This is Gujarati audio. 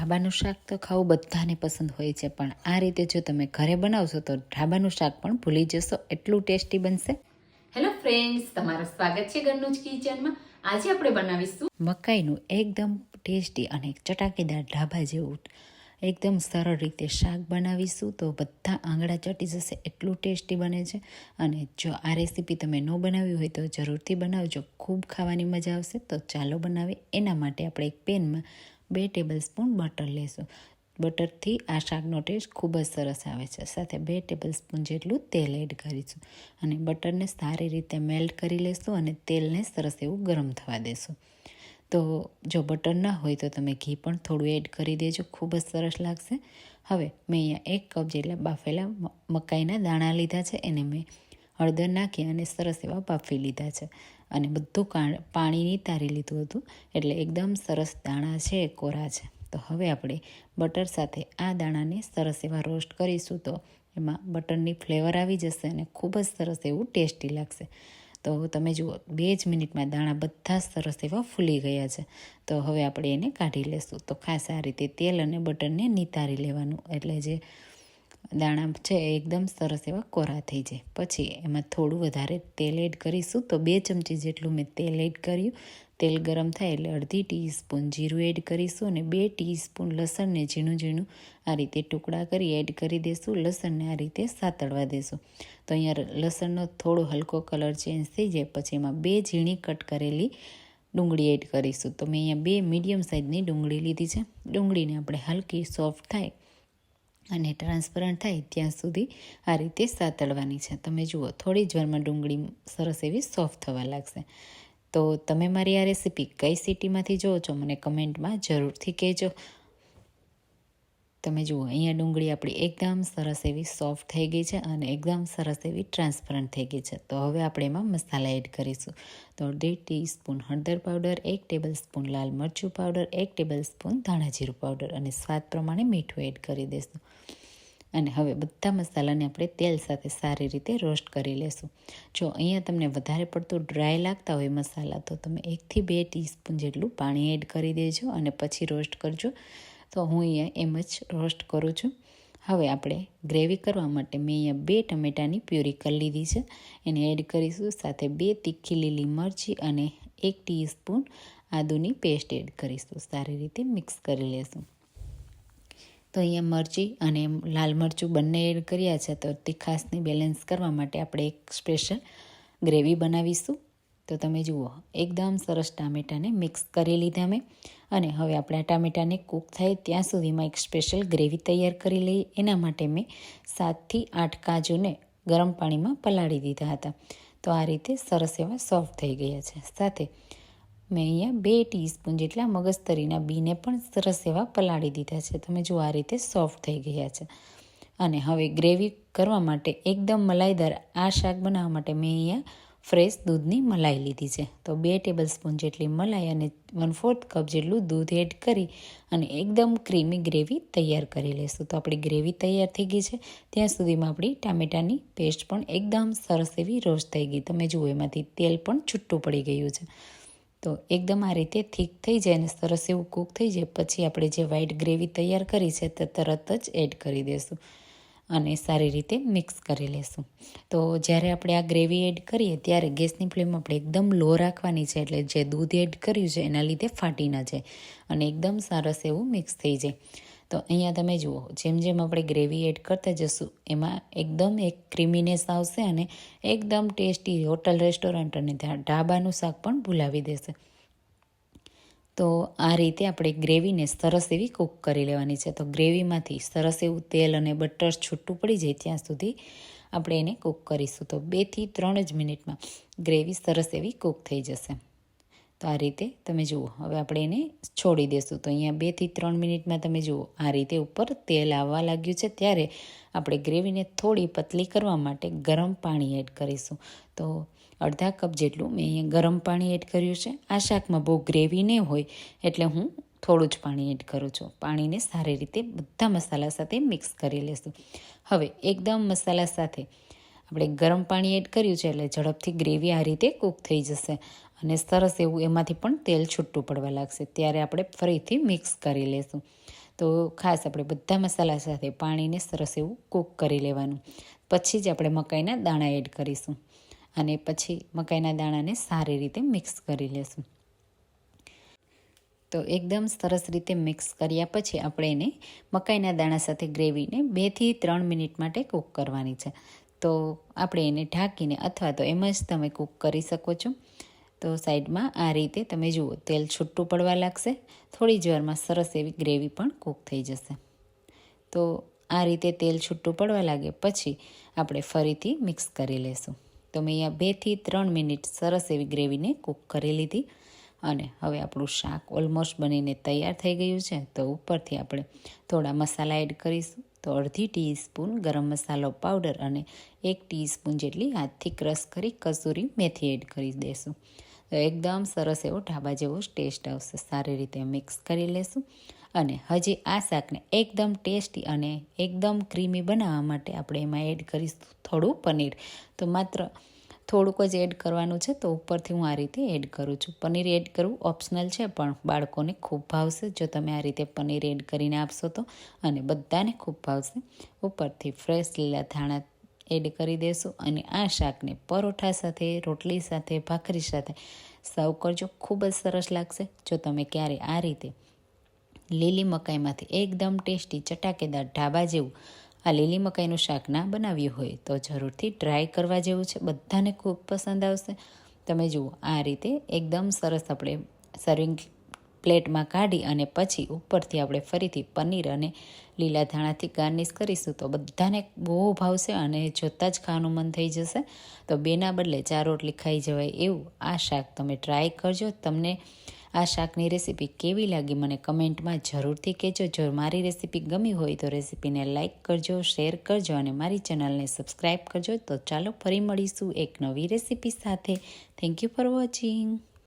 ઢાબાનું શાક તો ખાવું બધાને પસંદ હોય છે પણ આ રીતે જો તમે ઘરે બનાવશો તો ઢાબાનું શાક પણ ભૂલી જશો. એટલું ટેસ્ટી બનશે. હેલો ફ્રેન્ડ્સ તમારું સ્વાગત છે ઘરનું જ કિચનમાં. આજે આપણે બનાવીશું મકાઈનું એકદમ ટેસ્ટી અને ચટાકેદાર ઢાબા જેવું એકદમ સરળ રીતે શાક બનાવીશું તો બધા આંગળા ચટી જશે એટલું ટેસ્ટી બને છે. અને જો આ રેસીપી તમે ન બનાવી હોય તો જરૂરથી બનાવજો ખૂબ ખાવાની મજા આવશે. તો ચાલો બનાવીએ. એના માટે આપણે એક પેનમાં બે ટેબલ સ્પૂન બટર લેશું. બટરથી આ શાકનો ટેસ્ટ ખૂબ જ સરસ આવે છે. સાથે બે ટેબલ સ્પૂન જેટલું તેલ એડ કરીશું. અને બટરને સારી રીતે મેલ્ટ કરી લેશું અને તેલને સરસ એવું ગરમ થવા દેશું. તો જો બટર ના હોય તો તમે ઘી પણ થોડું એડ કરી દેજો. ખૂબ જ સરસ લાગશે. હવે મેં અહીંયા એક કપ જેટલા બાફેલા મકાઈના દાણા લીધા છે. એને મેં હળદર નાખી અને સરસ એવા બાફી લીધા છે. અને બધું કા- પાણી નિતારી લીધું હતું. એટલે એકદમ સરસ દાણા છે, કોરા છે. તો હવે આપણે બટર સાથે આ દાણાને સરસ એવા રોસ્ટ કરીશું તો એમાં બટરની ફ્લેવર આવી જશે અને ખૂબ જ સરસ એવું ટેસ્ટી લાગશે. તો તમે જુઓ, બે જ મિનિટમાં દાણા બધા સરસ એવા ફૂલી ગયા છે. તો હવે આપણે એને કાઢી લેશું. તો ખાસ આ રીતે તેલ અને બટરને નિતારી લેવાનું. એટલે જે દાણા છે, એકદમ સરસ એવા કોરા થઈ જાય. પછી એમાં થોડું વધારે તેલ એડ કરીશું તો બે ચમચી જેટલું મેં તેલ એડ કર્યું. તેલ ગરમ થાય એટલે અડધી ટીસ્પૂન જીરું એડ કરીશું અને બે ટીસ્પૂન લસણને ઝીણું ઝીણું આ રીતે ટુકડા કરી એડ કરી દઈશું લસણને આ રીતે સાતળવા દેશું. તો અહીંયા લસણનો થોડો હલકો કલર ચેન્જ થઈ જાય, પછી એમાં બે ઝીણી કટ કરેલી ડુંગળી એડ કરીશું. તો મેં અહીંયા બે મીડિયમ સાઇઝની ડુંગળી લીધી છે. ડુંગળીને આપણે હલકી સોફ્ટ થાય અને ટ્રાન્સપરન્ટ થાય ત્યાં સુધી આ રીતે સાતળવાની છે. તમે જુઓ, થોડી જ વારમાં ડુંગળી સરસ એવી સોફ્ટ થવા લાગશે. તો તમે મારી આ રેસીપી કઈ સિટીમાંથી જોવો છો, મને કમેન્ટમાં જરૂરથી કહેજો. તમે જુઓ, અહીંયા ડુંગળી આપણી એકદમ સરસ એવી સોફ્ટ થઈ ગઈ છે અને એકદમ સરસ એવી ટ્રાન્સપરન્ટ થઈ ગઈ છે. તો હવે આપણે એમાં મસાલા એડ કરીશું. તો અડધી ટીસ્પૂન હળદર પાવડર એક ટેબલ સ્પૂન લાલ મરચું પાવડર એક ટેબલ સ્પૂન ધાણા જીરું પાવડર અને સ્વાદ પ્રમાણે મીઠું એડ કરી દઈશું અને હવે બધા મસાલાને આપણે તેલ સાથે સારી રીતે રોસ્ટ કરી લેશું. જો અહીંયા તમને વધારે પડતું ડ્રાય લાગતા હોય મસાલા, તો તમે એકથી બે ટીસ્પૂન જેટલું પાણી એડ કરી દેજો અને પછી રોસ્ટ કરજો. તો હું અહીંયા એમ જ રોસ્ટ કરું છું. હવે આપણે ગ્રેવી કરવા માટે મેં અહીંયા બે ટમેટાની પ્યુરી કરી લીધી છે. એને એડ કરીશું, સાથે બે તીખી લીલી મરચી અને એક ટીસ્પૂન આદુની પેસ્ટ એડ કરીશું. સારી રીતે મિક્સ કરી લેશું. તો અહીંયા મરચી અને લાલ મરચું બંને એડ કર્યા છે, તો તીખાસને બેલેન્સ કરવા માટે આપણે એક સ્પેશિયલ ગ્રેવી બનાવીશું. તો તમે જુઓ, એકદમ સરસ ટામેટાને મિક્સ કરી લીધા મેં. અને હવે આપણે આ ટામેટાને કૂક થાય ત્યાં સુધીમાં એક સ્પેશિયલ ગ્રેવી તૈયાર કરી લઈએ. એના માટે મેં સાતથી આઠ કાજુને ગરમ પાણીમાં પલાળી દીધા હતા. તો આ રીતે સરસ એવા સોફ્ટ થઈ ગયા છે. સાથે મેં અહીંયા બે ટીસ્પૂન જેટલા મગજતરીના બીને પણ સરસ એવા પલાળી દીધા છે. તમે જુઓ, આ રીતે સોફ્ટ થઈ ગયા છે. અને હવે ગ્રેવી કરવા માટે એકદમ મલાઈદાર આ શાક બનાવવા માટે મેં અહીંયા ફ્રેશ દૂધની મલાઈ લીધી છે. તો બે ટેબલ સ્પૂન જેટલી મલાઈ અને વન ફોર્થ કપ જેટલું દૂધ એડ કરી અને એકદમ ક્રીમી ગ્રેવી તૈયાર કરી લઈશું તો આપણી ગ્રેવી તૈયાર થઈ ગઈ છે. ત્યાં સુધીમાં આપણી ટામેટાની પેસ્ટ પણ એકદમ સરસ એવી રોસ્ટ થઈ ગઈ. તમે જુઓ, એમાંથી તેલ પણ છૂટું પડી ગયું છે. તો એકદમ આ રીતે થીક થઈ જાય અને સરસ એવું કૂક થઈ જાય. પછી આપણે જે વ્હાઈટ ગ્રેવી તૈયાર કરી છે તે તરત જ એડ કરી દઈશું અને સારી રીતે મિક્સ કરી લેશું. તો જ્યારે આપણે આ ગ્રેવી એડ કરીએ, ત્યારે ગેસની ફ્લેમ આપણે એકદમ લો રાખવાની છે, એટલે જે દૂધ એડ કર્યું છે, એના લીધે ફાટી ન જાય અને એકદમ સરસ એવું મિક્સ થઈ જાય. તો અહીંયા તમે જુઓ, જેમ જેમ આપણે ગ્રેવી એડ કરતા જશું, એમાં એકદમ એક ક્રીમીનેસ આવશે અને એકદમ ટેસ્ટી હોટલ, રેસ્ટોરન્ટ અને ત્યાં ઢાબાનું શાક પણ ભૂલાવી દેશે. તો આ રીતે આપણે ગ્રેવીને સરસ એવી કૂક કરી લેવાની છે. તો ગ્રેવીમાંથી સરસ એવું તેલ અને બટર છૂટું પડી જાય ત્યાં સુધી આપણે એને કૂક કરીશું. તો બેથી ત્રણ જ મિનિટમાં ગ્રેવી સરસ એવી કૂક થઈ જશે. તો આ રીતે તમે જુઓ, હવે આપણે એને છોડી દેશું. તો અહીંયા બેથી ત્રણ મિનિટમાં તમે જુઓ, આ રીતે ઉપર તેલ આવવા લાગ્યું છે. ત્યારે આપણે ગ્રેવીને થોડી પતલી કરવા માટે ગરમ પાણી એડ કરીશું. તો અડધા કપ જેટલું મેં અહીંયા ગરમ પાણી એડ કર્યું છે. આ શાકમાં બહુ ગ્રેવી નહીં હોય એટલે હું થોડું જ પાણી એડ કરું છું. પાણીને સારી રીતે બધા મસાલા સાથે મિક્સ કરી લેશું. હવે એકદમ મસાલા સાથે આપણે ગરમ પાણી એડ કર્યું છે એટલે ઝડપથી ગ્રેવી આ રીતે કૂક થઈ જશે અને સરસ એવું એમાંથી પણ તેલ છૂટું પડવા લાગશે. ત્યારે આપણે ફરીથી મિક્સ કરી લેશું. તો ખાસ આપણે બધા મસાલા સાથે પાણીને સરસ એવું કૂક કરી લેવાનું. પછી જ આપણે મકાઈના દાણા એડ કરીશું. અને પછી મકાઈના દાણાને સારી રીતે મિક્સ કરી લેશું. તો એકદમ સરસ રીતે મિક્સ કર્યા પછી આપણે એને મકાઈના દાણા સાથે ગ્રેવીને બેથી ત્રણ મિનિટ માટે કૂક કરવાની છે. તો આપણે એને ઢાંકીને અથવા તો એમ જ તમે કૂક કરી શકો છો. તો સાઈડમાં આ રીતે તમે જુઓ, તેલ છૂટું પડવા લાગશે. થોડી જ વારમાં સરસ એવી ગ્રેવી પણ કૂક થઈ જશે. તો આ રીતે તેલ છૂટું પડવા લાગે પછી આપણે ફરીથી મિક્સ કરી લેશું. તો મેં અહીંયા બેથી ત્રણ મિનિટ સરસ એવી ગ્રેવીને કૂક કરી લીધી. અને હવે આપણું શાક ઓલમોસ્ટ બનીને તૈયાર થઈ ગયું છે. તો ઉપરથી આપણે થોડા મસાલા એડ કરીશું. તો અડધી ટીસ્પૂન ગરમ મસાલો પાવડર અને એક ટીસ્પૂન જેટલી હાથથી ક્રશ કરી કસૂરી મેથી એડ કરી દઈશું તો એકદમ સરસ એવો ઢાબા જેવો ટેસ્ટ આવશે. સારી રીતે મિક્સ કરી લેશું. અને હજી આ શાકને એકદમ ટેસ્ટી અને એકદમ ક્રીમી બનાવવા માટે આપણે એમાં એડ કરીશું થોડું પનીર. તો માત્ર થોડુંક જ એડ કરવાનું છે તો ઉપરથી હું આ રીતે એડ કરું છું. પનીર એડ કરવું ઓપ્શનલ છે પણ બાળકોને ખૂબ ભાવશે જો તમે આ રીતે પનીર એડ કરીને આપશો તો. અને બધાને ખૂબ ભાવશે. ઉપરથી ફ્રેશ લીલા ધાણા એડ કરી દેશું અને આ શાકને પરોઠા સાથે, રોટલી સાથે, ભાખરી સાથે સર્વ કરજો. ખૂબ જ સરસ લાગશે. જો તમે ક્યારે આ રીતે લીલી મકાઈમાંથી એકદમ ટેસ્ટી ચટાકેદાર ઢાબા જેવું આ લીલી મકાઈનું શાક ના બનાવ્યું હોય તો જરૂરથી ટ્રાય કરવા જેવું છે. બધાને ખૂબ પસંદ આવશે. તમે જુઓ, આ રીતે એકદમ સરસ આપણે સર્વિંગ પ્લેટમાં કાઢી અને પછી ઉપરથી આપણે ફરીથી પનીર અને લીલા ધાણાથી ગાર્નિશ કરીશું તો બધાને બહુ ભાવશે અને જોતાં જ ખાવાનું મન થઈ જશે. તો બેના બદલે ચાર રોટલી ખાઈ જવાય એવું આ શાક તમે ટ્રાય કરજો. તમને આ શાકની રેસીપી કેવી લાગી મને કમેન્ટમાં જરૂરથી કહેજો. જો મારી રેસીપી ગમી હોય તો રેસીપીને લાઇક કરજો, શેર કરજો અને મારી ચેનલને સબસ્ક્રાઈબ કરજો. તો ચાલો ફરી મળીશું એક નવી રેસીપી સાથે. Thank you for watching